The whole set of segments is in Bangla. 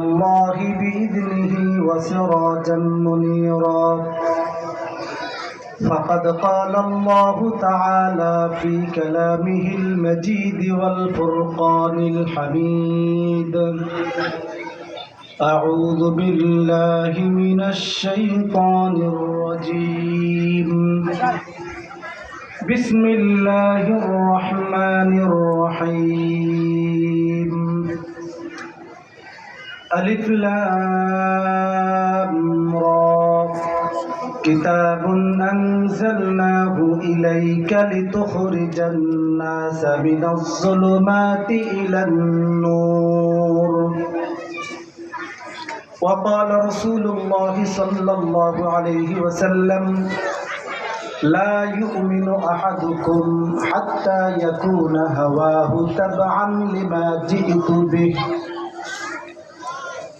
الله بإذنه وسراجا منيرا. فقد قال الله تعالى في كلامه المجيد والفرقان الحميد. أعوذ بالله من الشيطان الرجيم. بسم الله الرحمن الرحيم. ألف لام را كتاب أنزلناه إليك لتخرج الناس من الظلمات إلى النور وقال رسول الله صلى الله عليه وسلم لا يؤمن أحدكم حتى يكون هواه تبعا لما جئت به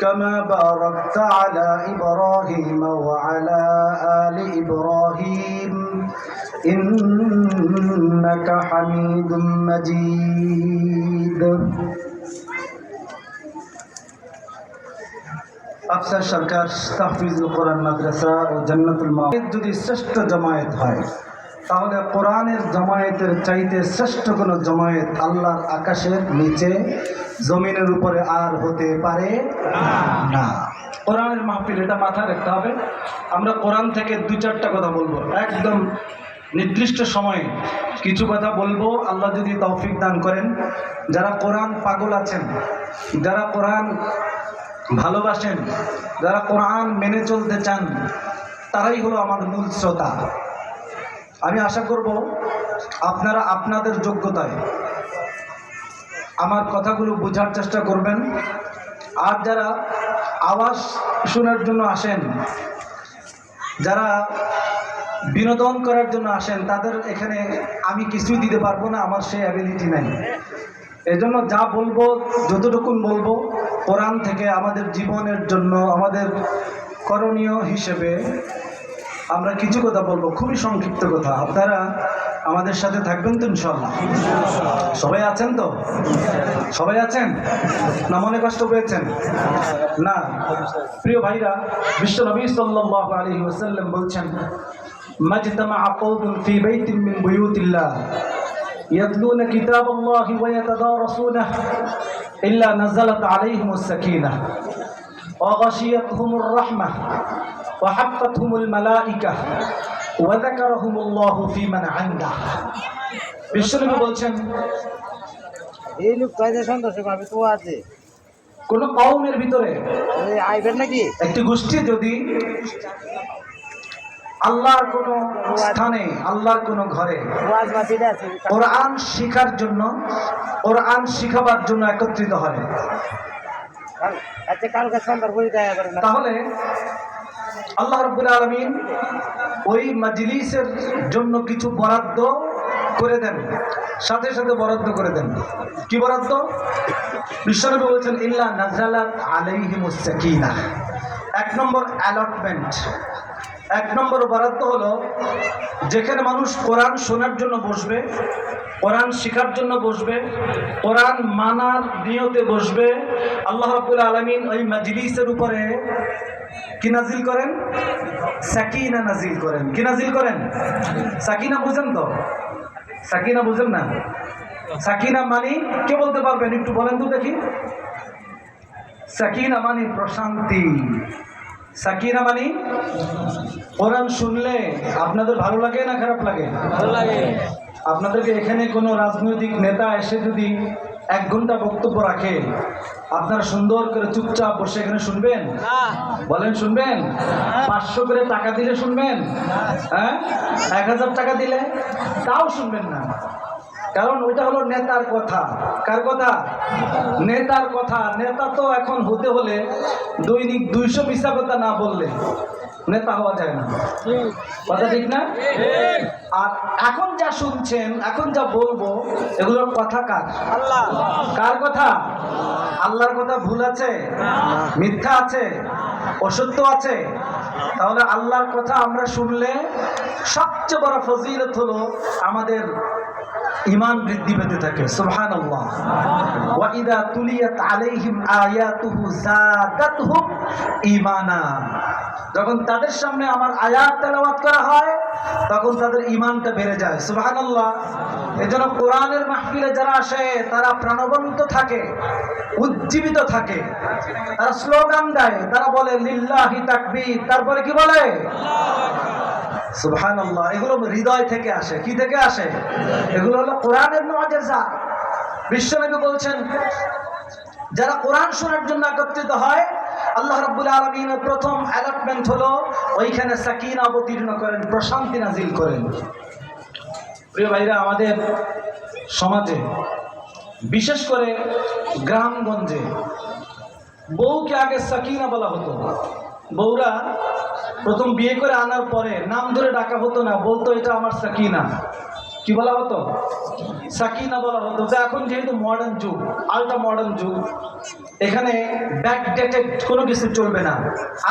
كما باركت على إبراهيم وعلى آل إبراهيم إنك حميد مجيد আফসার সরকার তাহফিজুল কোরআন মাদ্রাসা ও জান্নাতুল মা যদি শ্রেষ্ঠ জামায়াত হয় তাহলে কোরআনের জামায়াতের চাইতে শ্রেষ্ঠ কোনো জামায়াত আল্লাহর আকাশের নিচে, জমিনের উপরে আর হতে পারে না। কোরআনের মাহফিল এটা মাথায় রাখতে হবে। আমরা কোরআন থেকে দু চারটা কথা বলব। একদম নির্দিষ্ট সময়ে কিছু কথা বলব। আল্লাহ যদি তৌফিক দান করেন। যারা কোরআন পাগল আছেন, যারা কোরআন ভালোবাসেন, যারা কোরআন মেনে চলতে চান, তারাই হলো আমার মূল শ্রোতা। আমি আশা করব আপনারা আপনাদের যোগ্যতায় আমার কথাগুলো বোঝার চেষ্টা করবেন। আর যারা আওয়াজ শোনার জন্য আসেন, যারা বিনোদন করার জন্য আসেন, তাদের এখানে আমি কিছুই দিতে পারব না, আমার সেই অ্যাবিলিটি নাই। এজন্য যা বলব, যতটুকুন বলব, কোরআন থেকে আমাদের জীবনের জন্য, আমাদের করণীয় হিসেবে আমরা কিছু কথা বলবো খুবই সংক্ষিপ্ত কথা আপনারা আমাদের সাথে থাকবেন তো ইনশাল্লাহ সবাই আছেন তো সবাই আছেন না মনে কষ্ট পেয়েছেন না প্রিয় ভাইরা বিশ্ব নবী সাল্লাল্লাহু আলাইহি ওয়াসাল্লাম বলছেন মাজতামা কওমুন ফি বাইতিন মিন বুয়ুতিল্লাহ يتلون كتاب الله ويتدارسونه إلا نزلت عليهم السكينة وغشيتهم الرحمة ওয়াহাব্বাতহুমুল মালাইকা ওয়া যাকারাহুমুল্লাহু ফি মান আন্দা বিশ্বনবী বলছেন এই লোক কাজে সন্তোষ পাবে তো আছে। কোন কওমের ভিতরে আইবেন নাকি? একটি গোষ্ঠী যদি আল্লাহর কোন স্থানে আল্লাহর কোন ঘরে কোরআন শিখার জন্য কোরআন শিখাবার জন্য একত্রিত হয়। আচ্ছা, তাহলে আল্লাহ রব্বুল আলমিন ওই মাজলিসের জন্য কিছু বরাদ্দ করে দেন। সাথে সাথে বরাদ্দ করে দেন। কি বরাদ্দ? বিশ্বনবী বলেছেন, ইল্লা নাজালাত আলাইহিমুস সাকিনা। এক নম্বর অ্যালটমেন্ট এক নম্বর বরাদ্দ হলো, যেখানে মানুষ কোরআন শোনার জন্য বসবে, কোরআন শেখার জন্য বসবে, কোরআন মানার নিয়তে বসবে। আল্লাহ রাব্বুল আলামিন ওই মাজলিসের উপরে কি নাজিল করেন? সাকিনা নাজিল করেন। কি নাজিল করেন? সাকিনা বুঝেন তো? সাকিনা বুঝেন না? সাকিনা মানি কে বলতে পারবেন? একটু বলেন তো দেখি। সাকিনা মানে প্রশান্তি। সাকিনা মানে কোরআন শুনলে আপনাদের ভালো লাগে না খারাপ লাগে? ভালো লাগে। আপনাদেরকে এখানে কোনো রাজনৈতিক নেতা এসে যদি এক ঘণ্টা বক্তব্য রাখে আপনারা সুন্দর করে চুপচাপ বসে এখানে শুনবেন? বলেন শুনবেন? পাঁচশো করে টাকা দিলে শুনবেন? হ্যাঁ? এক হাজার টাকা দিলে? তাও শুনবেন না। কারণ ওইটা হলো নেতার কথা। কার কথা? নেতার কথা। নেতা তো এখন হতে হলে দৈনিক দুইশো মিশা কথা না বললে নেতা হওয়া যায় না। কথা ঠিক না? আর এখন যা শুনছেন, এখন যা বলব এগুলোর কথা কার? আল্লাহ কার কথা? আল্লাহর কথা ভুল আছে? মিথ্যা আছে? অসত্য আছে? তাহলে আল্লাহর কথা আমরা শুনলে সবচেয়ে বড় ফজিলত হলো আমাদের ইমান বৃদ্ধি পেতে থাকে সুবহান আল্লাহ যখন তাদের সামনে আমার আয়াত তেলাওয়াত করা হয়, তখন তাদের ইমানটা বেড়ে যায় সোভাগাল্লাহ এই জন্য কোরআনের মাহফিলে যারা আসে, তারা প্রাণবন্ত থাকে, উজ্জীবিত থাকে। তারা স্লোগান দেয়, তারা বলে, লিল্লাহি তাকবীর। তারপরে কি বলে? সুবহানাল্লাহ, এগুলো হৃদয় থেকে আসে। কি থেকে আসে? এগুলো হলো কোরআনের মুআজিজা বিশ্বনবী বলছেন, যারা কোরআন শোনার জন্য একত্রিত হয়, আল্লাহ রাব্বুল আলামিনের প্রথম অ্যালটমেন্ট হলো ওইখানে সাকিনা অবতীর্ণ করেন, প্রশান্তি নাজিল করেন। প্রিয় ভাইরা, আমাদের সমাজে, বিশেষ করে গ্রামগঞ্জে, বউকে আগে সাকিনা বলা হতো। বউরা প্রথম বিয়ে করে আনার পরে নাম ধরে ডাকা হতো না, বলতো এটা আমার সাকিনা। কি বলা হতো? সাকিনা বলা হতো। তো এখন যেহেতু মডার্ন যুগ আলট্রা মডার্ন যুগ, এখানে ব্যাকডেটেড কোনো কিছু চলবে না।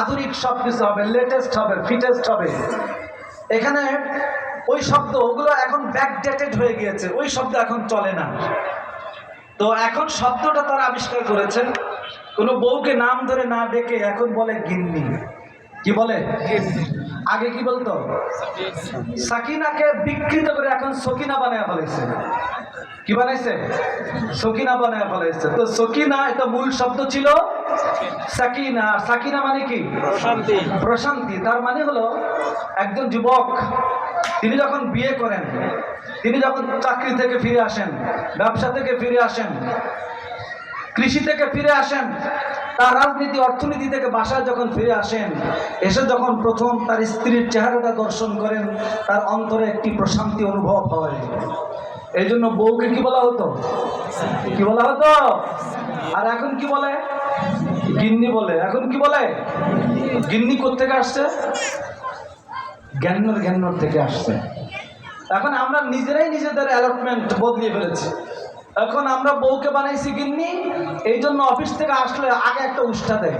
আধুনিক সব কিছু হবে লেটেস্ট হবে ফিটেস্ট হবে। এখানে ওই শব্দ, ওগুলো এখন ব্যাকডেটেড হয়ে গিয়েছে, ওই শব্দ এখন চলে না। তো এখন শব্দটা তারা আবিষ্কার করেছেন। কোনো বউকে নাম ধরে না ডেকে এখন বলে গিন্নি। কি বলে? আগে কি বলতো? সাকিনাকে বিকৃত করে এখন সকিনা বানায় ফেলেছে। কি বানাইছে? সকিনা বানায় ফেলেছে। তো সকিনা এটা মূল শব্দ ছিল সাকিনা। সাকিনা মানে কি? প্রশান্তি। প্রশান্তি। তার মানে হলো একজন যুবক তিনি যখন বিয়ে করেন তিনি যখন চাকরি থেকে ফিরে আসেন ব্যবসা থেকে ফিরে আসেন কৃষি থেকে ফিরে আসেন তার রাজনীতি, অর্থনীতি থেকে বাসায় যখন ফিরে আসেন, এসে যখন প্রথম তার স্ত্রীর চেহারাটা দর্শন করেন, তার অন্তরে একটি প্রশান্তি অনুভব হয়। এই জন্য বউকে কি বলা হতো? কি বলা হতো? আর এখন কি বলে? গিন্নি বলে। এখন কি বলে? গিন্নি কোথেকে আসছে? জ্ঞানর জ্ঞানর থেকে আসছে। এখন আমরা নিজেরাই নিজেদের অ্যালটমেন্ট বদলিয়ে ফেলেছি। এখন আমরা বউকে বানাইছি কিন্নি এই জন্য অফিস থেকে আসলে আগে একটা উষ্ঠা দেয়।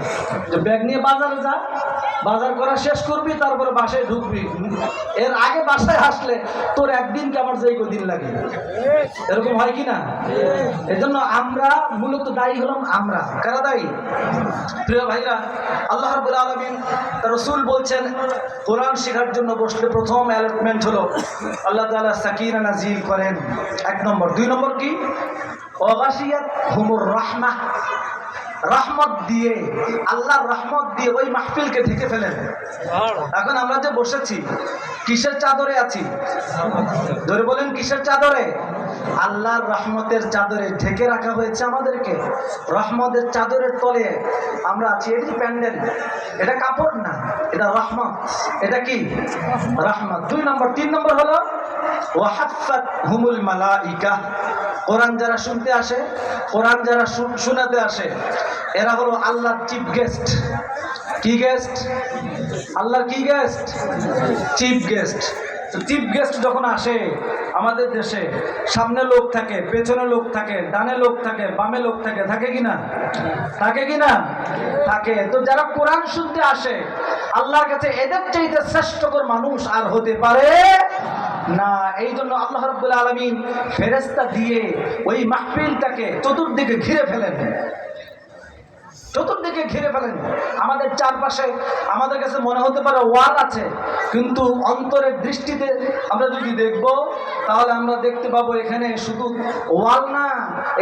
ব্যাগ নিয়ে বাজারে যা। বাজার করা শেষ করবি, তারপরে বাসায় ঢুকবি। এর আগে বাসায় আসলে তোর একদিন আমার যেই দিন লাগে? এরকম হয় কি না? এজন্য আমরা মূলত দায়ী হলাম আমরা। কারা দায়ী? প্রিয় ভাইরা, আল্লাহ রাব্বুল আলামিন রসুল বলছেন, কোরআন শেখার জন্য বসলে প্রথম অ্যালটমেন্ট হলো, আল্লাহ তাআলা সাকিনা নাজিল করেন। এক নম্বর। দুই নম্বর কি? অগাশিয়াত হুমুর রাহমা রহমত দিয়ে আল্লাহর রহমত দিয়ে ওই মাহফিলকে ঢেকে ফেলেন। এখন আমরা যে বসেছি কিসের চাদরে আছি? ধরে বলেন কিসের চাদরে? আল্লাহর রহমতের চাদরে ঢেকে রাখা হয়েছে আমাদেরকে। রহমতের চাদরের তলে আমরা আছি। এটি প্যান্ডেল? এটা কাপড়? না এটা রহমত। এটা কি? রহমত। দুই নম্বর তিন নম্বর হলো ওয়াহাফাত হুমুল মালাইকা। কোরআন যারা শুনতে আসে, কোরআন যারা শোনাতে আসে, এরা হলো আল্লাহর চিফ গেস্ট কি গেস্ট আল্লাহর কি guest chief guest chief guest যখন আসে আমাদের দেশে, সামনে লোক থাকে, পেছনে লোক থাকে, ডানে লোক থাকে, বামে লোক থাকে থাকে কি না? থাকে কি না? থাকে। তো যারা কোরআন শুনতে আসে, আল্লাহর কাছে এদের চাইতে শ্রেষ্ঠকর মানুষ আর হতে পারে না এই জন্য আল্লাহ রব্বুল আলমিন ফেরেস্তা দিয়ে ওই মাহফিলটাকে চতুর্দিকে ঘিরে ফেলেন। চতুর্দিকে ঘিরে ফেলেন। আমাদের চারপাশে, আমাদের কাছে মনে হতে পারে ওয়াল আছে, কিন্তু অন্তরের দৃষ্টিতে আমরা যদি দেখব, তাহলে আমরা দেখতে পাবো এখানে শুধু ওয়াল না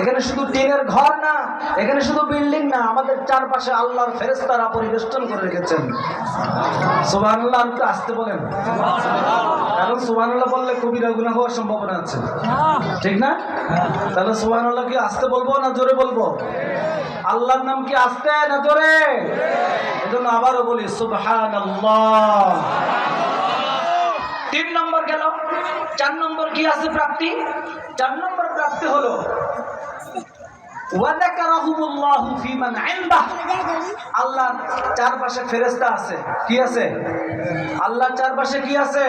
এখানে শুধু টিনের ঘর না, এখানে শুধু বিল্ডিং না, আমাদের চারপাশে আল্লাহর ফেরেস্তারা পরিবেষ্টন করে রেখেছেন। সোবাহ আল্লাহ একটু আসতে বলেন। এখন সোবাহ বললে কবিরা গুণা হওয়ার সম্ভাবনা আছে। ঠিক না? তাহলে সোবাহ আল্লাহ কি আসতে বলব না জোরে বলব? আল্লাহর নাম কি আসতে না জোরে? এজন্য আবারও বলি সুবহান তিন নম্বর গেল, চার নম্বর কি আছে প্রাপ্তি? চার নম্বর প্রাপ্তি হলো আল্লাহ চারপাশে ফেরেস্তা আছে। কি আছে? আল্লাহ চারপাশে কি আছে?